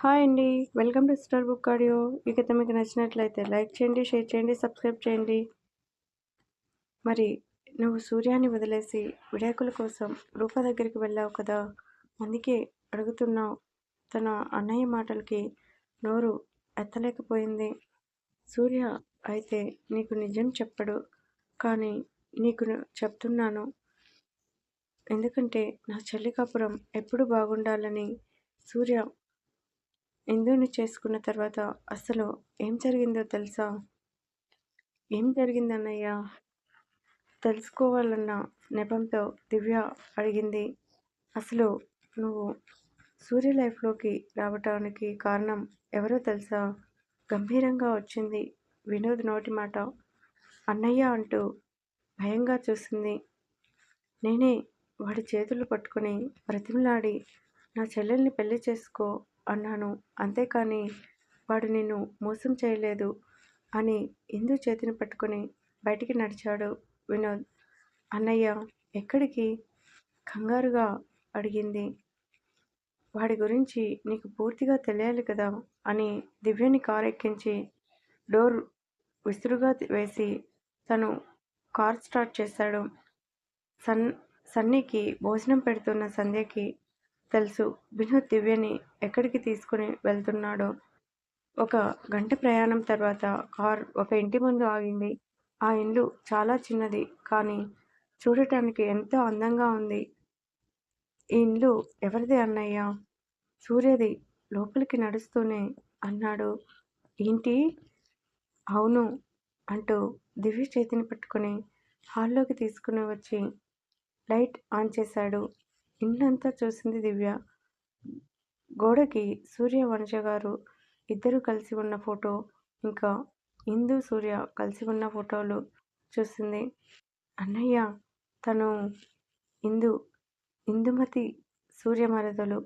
Hi అండి. Welcome to star book audio. ఈ కథ మీకు నచ్చినట్లయితే లైక్ చేయండి షేర్ చేయండి సబ్స్క్రైబ్ చేయండి. మరి నువ్వు సూర్యాన్ని వదిలేసి విడాకుల కోసం రూప దగ్గరికి వెళ్ళావు కదా? అందుకే అడుగుతున్నావు. తన అన్నయ్య మాటలకి నోరు ఎత్తలేకపోయింది. సూర్య అయితే నీకు నిజం చెప్పడు. కానీ నీకు చెప్తున్నాను. ఎందుకంటే నా చెల్లి కాపురం ఎప్పుడు బాగుండాలని సూర్య ఇందుని చేసుకున్న తర్వాత అసలు ఏం జరిగిందో తెలుసా? ఏం జరిగిందన్నయ్యా? తెలుసుకోవాలన్న నెపంతో దివ్య అడిగింది. అసలు నువ్వు సూర్య లైఫ్లోకి రావటానికి కారణం ఎవరో తెలుసా? గంభీరంగా వచ్చింది వినోద్ నోటి మాట. అన్నయ్య అంటూ భయంగా చూసింది. నేనే వాడి చేతులు పట్టుకొని బ్రతిమలాడి నా చెల్లెల్ని పెళ్ళి చేసుకో అన్నాను. అంతేకాని వాడు నిన్ను మోసం చేయలేదు అని ఇందు చేతిని పట్టుకొని బయటికి నడిచాడు వినోద్. అన్నయ్య ఎక్కడికి? కంగారుగా అడిగింది. వాడి గురించి నీకు పూర్తిగా తెలియాలి కదా అని దివ్యని కారు ఎక్కించి డోర్ విసురుగా వేసి తను కార్ స్టార్ట్ చేశాడు సన్ సన్నీకి భోజనం పెడుతున్న సంధ్యకి తెలుసు. వినోద్ దివ్యని ఎక్కడికి తీసుకుని వెళ్తున్నాడో? ఒక గంట ప్రయాణం తర్వాత కార్ ఒక ఇంటి ముందు ఆగింది. ఆ ఇల్లు చాలా చిన్నది కానీ చూడటానికి ఎంతో అందంగా ఉంది. ఈ ఇల్లు ఎవరిది అన్నయ్య? సూర్యది లోపలికి నడుస్తూనే అన్నాడు. ఏంటి? అవును అంటూ దివ్య చేతిని పట్టుకొని హాల్లోకి తీసుకుని వచ్చి లైట్ ఆన్ చేశాడు. ఇండ్లంతా చూసింది దివ్య. గోడకి సూర్య వనజ గారు ఇద్దరు కలిసి ఉన్న ఫోటో ఇంకా ఇందు సూర్య కలిసి ఉన్న ఫోటోలు చూసింది. అన్నయ్య తను ఇందు ఇందుమతి సూర్యమరదలు.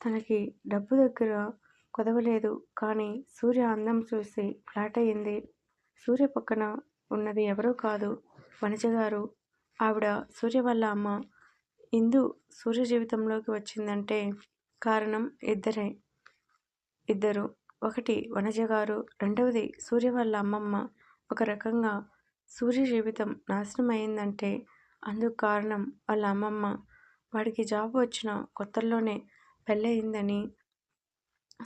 తనకి డబ్బు దగ్గర కొదవలేదు కానీ సూర్య అందం చూసి ఫ్లాట్ అయింది. సూర్య పక్కన ఉన్నది ఎవరో కాదు వనజ గారు ఆవిడ సూర్య వాళ్ళ అమ్మ. ఇందు సూర్య జీవితంలోకి వచ్చిందంటే కారణం ఇద్దరే. ఇద్దరు. ఒకటి వనజ గారు రెండవది సూర్య వాళ్ళ అమ్మమ్మ. ఒక రకంగా సూర్య జీవితం నాశనం అయిందంటే అందుకు కారణం వాళ్ళ అమ్మమ్మ. వాడికి జాబ్ వచ్చిన కొత్తల్లోనే పెళ్ళయిందని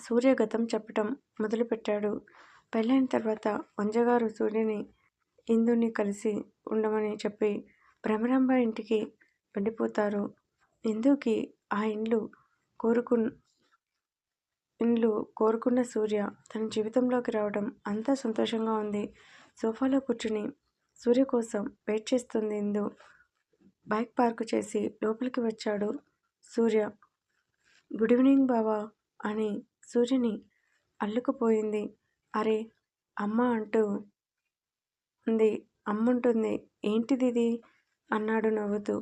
సూర్య గతం చెప్పటం మొదలుపెట్టాడు. పెళ్ళైన తర్వాత వంజగారు సూర్యని ఇందుని కలిసి ఉండమని చెప్పి భ్రమరాంబ ఇంటికి వెండిపోతారు ఇందుకి ఆ ఇండ్లు కోరుకు ఇండ్లు కోరుకున్న సూర్య తన జీవితంలోకి రావడం అంతా సంతోషంగా ఉంది. సోఫాలో కూర్చుని సూర్య కోసం వెయిట్ చేస్తుంది ఇందు. బైక్ పార్క్ చేసి లోపలికి వచ్చాడు సూర్య. గుడ్ ఈవినింగ్ బావా అని సూర్యని అల్లుకుపోయింది. అరే అమ్మ అంటూ ఉంది. అమ్ముంటుంది. ఏంటిది ఇది? అన్నాడు నవ్వుతూ.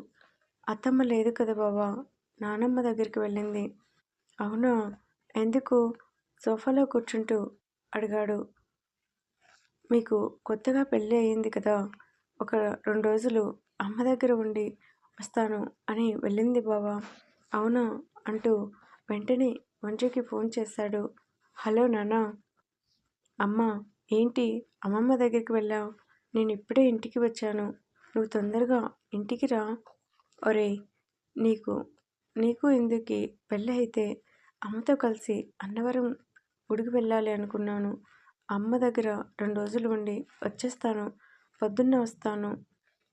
అత్తమ్మ లేదు కదా బావా. నానమ్మ దగ్గరికి వెళ్ళింది. అవునా? ఎందుకు? సోఫాలో కూర్చుంటూ అడిగాడు. మీకు కొత్తగా పెళ్ళి అయ్యింది కదా. ఒక రెండు రోజులు అమ్మ దగ్గర ఉండి వస్తాను అని వెళ్ళింది బావా. అవునా? అంటూ వెంటనే మంజుకి ఫోన్ చేశాడు. హలో నాన్న. అమ్మ ఏంటి? అమ్మమ్మ దగ్గరికి వెళ్ళావు. నేను ఇప్పుడే ఇంటికి వచ్చాను. నువ్వు తొందరగా ఇంటికి రా. ఒరే నీకు నీకు ఇందుకి పెళ్ళి అయితే అమ్మతో కలిసి అన్నవరం గుడికి వెళ్ళాలి అనుకున్నాను. అమ్మ దగ్గర రెండు రోజులు ఉండి వచ్చేస్తాను పొద్దున్న వస్తాను.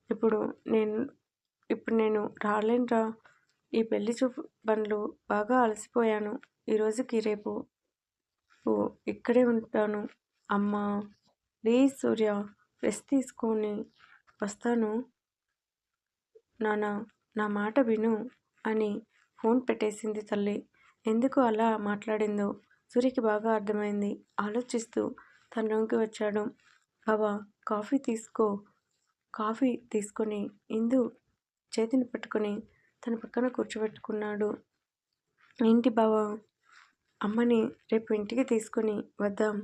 ఇప్పుడు నేను ఇప్పుడు నేను రాలేనురా. ఈ పెళ్ళి చూపు పనులు బాగా అలసిపోయాను. ఈరోజుకి రేపు ఇక్కడే ఉంటాను. అమ్మా ప్లీజ్ సూర్య రెస్ట్ తీసుకొని వస్తాను. నాన్న నా మాట విను అని ఫోన్ పెట్టేసింది తల్లి. ఎందుకు అలా మాట్లాడిందో సూర్యకి బాగా అర్థమైంది. ఆలోచిస్తూ తన రూమ్కి వచ్చాడు. బాబా కాఫీ తీసుకో. కాఫీ తీసుకొని ఇందు చేతిని పట్టుకొని తన పక్కన కూర్చోబెట్టుకున్నాడు. ఏంటి బావా? అమ్మని రేపు ఇంటికి తీసుకొని వద్దాం.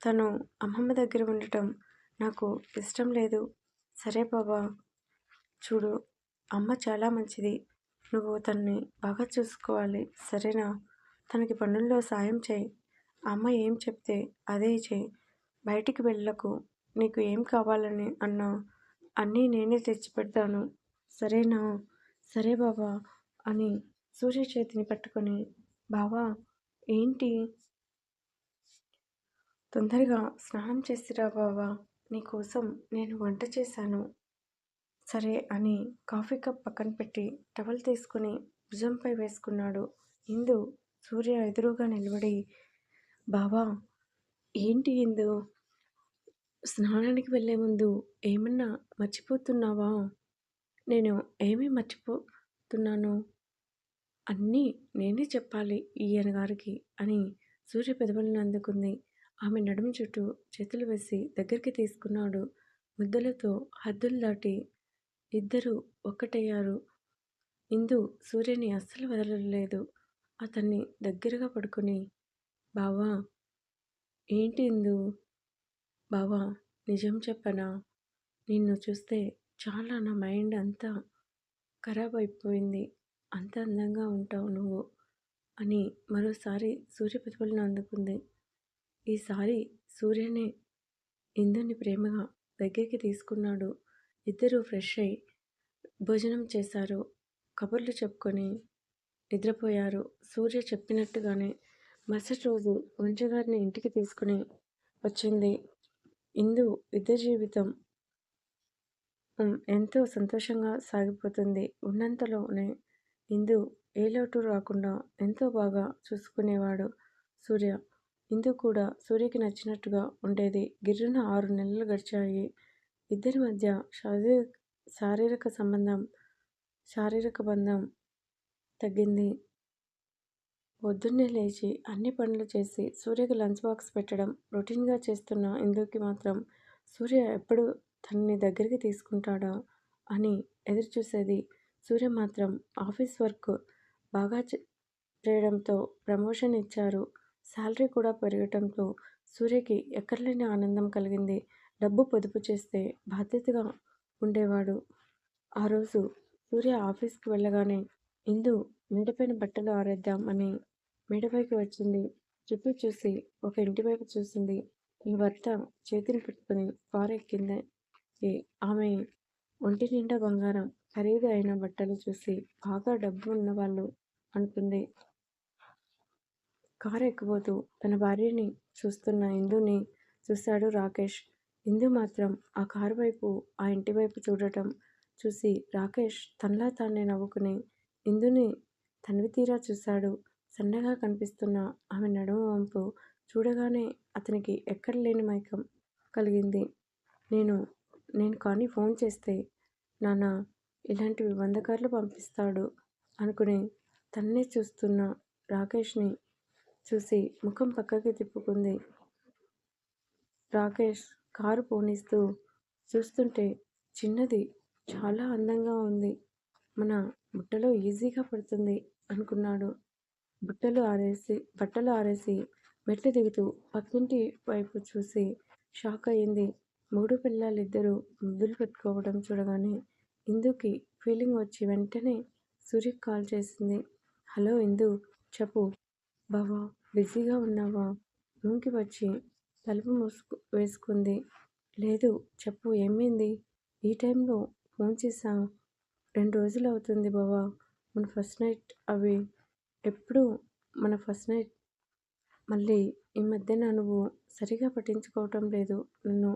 తను అమ్మమ్మ దగ్గర ఉండటం నాకు ఇష్టం లేదు. సరే బాబా చూడు అమ్మ చాలా మంచిది. నువ్వు తన్ని బాగా చూసుకోవాలి. సరేనా? తనకి పనుల్లో సాయం చేయి. అమ్మ ఏం చెప్తే అదే చేయి. బయటికి వెళ్ళకు. నీకు ఏం కావాలని అన్నా అన్నీ నేనే తెచ్చి పెడతాను సరేనా? సరే బావా అని సూర్య చేతిని పట్టుకొని బావా ఏంటి? తొందరగా స్నానం చేసిరా బావా? నీకోసం నేను వంట చేశాను. సరే అని కాఫీ కప్ పక్కన పెట్టి టవల్ తీసుకుని భుజంపై వేసుకున్నాడు. ఇందు సూర్య ఎదురుగా నిలబడి బావా ఏంటి ఇందు? స్నానానికి వెళ్ళే ముందు ఏమన్నా మర్చిపోతున్నావా? నేను ఏమీ మర్చిపోతున్నాను? అన్నీ నేనే చెప్పాలి ఈయన గారికి అని సూర్య పెదవులను అందుకుంది. ఆమె నడుము చుట్టూ చేతులు వేసి దగ్గరికి తీసుకున్నాడు. ముద్దలతో హద్దులు దాటి ఇద్దరూ ఒక్కటయ్యారు. ఇందు సూర్యని అస్సలు వదలలేదు. అతన్ని దగ్గరగా పడుకుని బావా ఏంటి ఇందు? బావా నిజం చెప్పనా? నిన్ను చూస్తే చాలా నా మైండ్ అంతా ఖరాబ్ అయిపోయింది. అంత అందంగా ఉంటావు నువ్వు అని మరోసారి సూర్య ప్రతిఫలన అందుకుంది. ఈసారి సూర్యనే ఇందుని ప్రేమగా దగ్గరికి తీసుకున్నాడు. ఇద్దరు ఫ్రెష్ అయి భోజనం చేశారు. కబుర్లు చెప్పుకొని నిద్రపోయారు. సూర్య చెప్పినట్టుగానే మరుసటి రోజు వంశగారిని ఇంటికి తీసుకుని వచ్చింది. ఇందు యుద్ధ జీవితం ఎంతో సంతోషంగా సాగిపోతుంది. ఉన్నంతలోనే ఇందు ఏ లోటు రాకుండా ఎంతో బాగా చూసుకునేవాడు సూర్య. ఇందు కూడా సూర్యకి నచ్చినట్టుగా ఉండేది. గిర్రున ఆరు నెలలు గడిచాయి. ఇద్దరి మధ్య శారీ శారీరక సంబంధం శారీరక బంధం తగ్గింది. పొద్దున్నే లేచి అన్ని పనులు చేసి సూర్యకి లంచ్ బాక్స్ పెట్టడం రొటీన్గా చేస్తున్న ఇందుకి మాత్రం సూర్య ఎప్పుడు తనని దగ్గరికి తీసుకుంటాడా అని ఎదురు చూసేది సూర్య మాత్రం ఆఫీస్ వర్క్ బాగా చేయడంతో ప్రమోషన్ ఇచ్చారు. శాలరీ కూడా పెరగటంతో సూర్యకి ఎక్కర్లేని ఆనందం కలిగింది. డబ్బు పొదుపు చేస్తే బాధ్యతగా ఉండేవాడు. ఆ రోజు సూర్య ఆఫీస్కి వెళ్ళగానే ఇందు మేడపైన బట్టలు ఆరేద్దాం అని మేడపైకి వచ్చింది. చుట్టూ చూసి ఒక ఇంటి వైపు చూసింది ఈ భర్త చేతిని పెట్టుకుని కారు ఎక్కింది. ఆమె ఒంటి నిండా బంగారం ఖరీదు అయిన బట్టలు చూసి బాగా డబ్బు ఉన్నవాళ్ళు అనుకుంది. కారు ఎక్కబోతూ తన భార్యని చూస్తున్న ఇందుని చూశాడు రాకేష్. ఇందు మాత్రం ఆ కారు వైపు ఆ ఇంటి వైపు చూడటం చూసి రాకేష్ తనలా తానే నవ్వుకుని ఇందుని తనివి తీరా చూశాడు. సన్నగా కనిపిస్తున్న ఆమె నడుము వంపు చూడగానే అతనికి ఎక్కడ లేని మైకం కలిగింది. నేను నేను కానీ ఫోన్ చేస్తే నాన్న ఇలాంటివి వందకారులు పంపిస్తాడు అనుకుని తన్నే చూస్తున్న రాకేష్ని చూసి ముఖం పక్కకి తిప్పుకుంది. రాకేష్ కారు పోనిస్తూ చూస్తుంటే చిన్నది చాలా అందంగా ఉంది. మన బుట్టలో ఈజీగా పడుతుంది అనుకున్నాడు. బుట్టలు ఆరేసి బట్టలు ఆరేసి మెట్లు దిగుతూ పక్కింటి వైపు చూసి షాక్ అయింది. మూడు పిల్లలిద్దరూ ముద్దులు పెట్టుకోవడం చూడగానే ఇందుకి ఫీలింగ్ వచ్చి వెంటనే సూర్యకి కాల్ చేసింది. హలో ఇందు చెప్పు. బావా బిజీగా ఉన్నావా? రూమ్కి వచ్చి తలుపు మూసుకు వేసుకుంది. లేదు చెప్పు ఏమైంది? ఈ టైంలో ఫోన్ చేశావు రెండు రోజులు అవుతుంది బావా. మన ఫస్ట్ నైట్ అవి ఎప్పుడు మన ఫస్ట్ నైట్ మళ్ళీ ఈ మధ్యన నువ్వు సరిగా పట్టించుకోవటం లేదు. నన్ను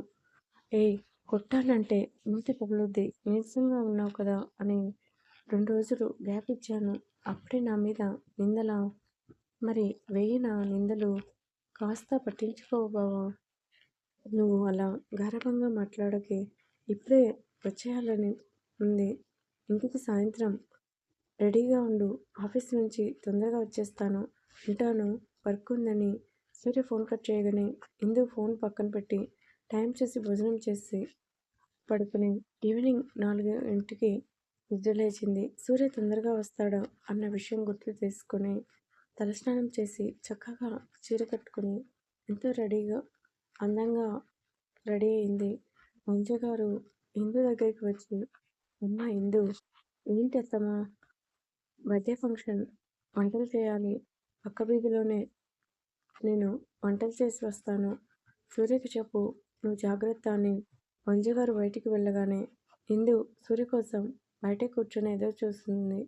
ఏ కొట్టానంటే మూతి పగులుద్ది. నీరసంగా ఉన్నావు కదా అని రెండు రోజులు గ్యాప్ ఇచ్చాను. అప్పుడే నా మీద నిందల మరి వేయిన నిందలు కాస్త పట్టించుకోవు బావా. నువ్వు అలా గారభంగా మాట్లాడకే ఇప్పుడే వచ్చేయాలని ఉంది. ఇంటికి సాయంత్రం రెడీగా ఉండు. ఆఫీస్ నుంచి తొందరగా వచ్చేస్తాను. ఉంటాను. వర్క్ ఉందని సూర్య ఫోన్ కట్ చేయగానే ఇందు ఫోన్ పక్కన పెట్టి టైం చూసి భోజనం చేసి పడుకుని ఈవినింగ్ నాలుగు ఇంటికి నిద్రలేచింది. సూర్య తొందరగా వస్తాడు అన్న విషయం గుర్తు తీసుకొని తలస్నానం చేసి చక్కగా చీర కట్టుకుని ఎంతో రెడీగా అందంగా రెడీ అయింది. మంజు గారు ఇందు దగ్గరికి వచ్చి అమ్మ ఇందు ఏంటి అత్తమ్మా? బర్త్డే ఫంక్షన్ వంటలు చేయాలి. పక్క బీదిలోనే నేను వంటలు చేసి వస్తాను. సూర్యకి చెప్పు నువ్వు జాగ్రత్త అని మంజు గారు బయటికి వెళ్ళగానే ఇందు సూర్య కోసం బయట కూర్చొని ఎదురు చూస్తుంది.